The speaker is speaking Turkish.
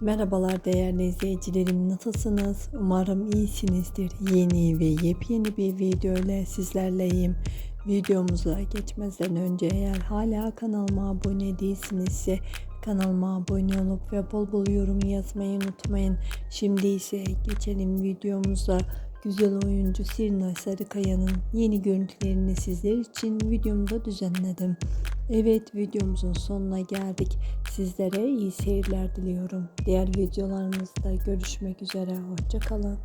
Merhabalar değerli izleyicilerim nasılsınız? Umarım iyisinizdir. Yeni ve yepyeni bir video ile sizlerleyim. Videomuza geçmeden önce eğer hala kanalıma abone değilsinizse kanalıma abone olup ve bol bol yorum yazmayı unutmayın. Şimdi ise geçelim videomuza. Güzel oyuncu Sirna Sarıkaya'nın yeni görüntülerini sizler için videomda düzenledim. Evet videomuzun sonuna geldik. Sizlere iyi seyirler diliyorum. Diğer videolarımızda görüşmek üzere. Hoşçakalın.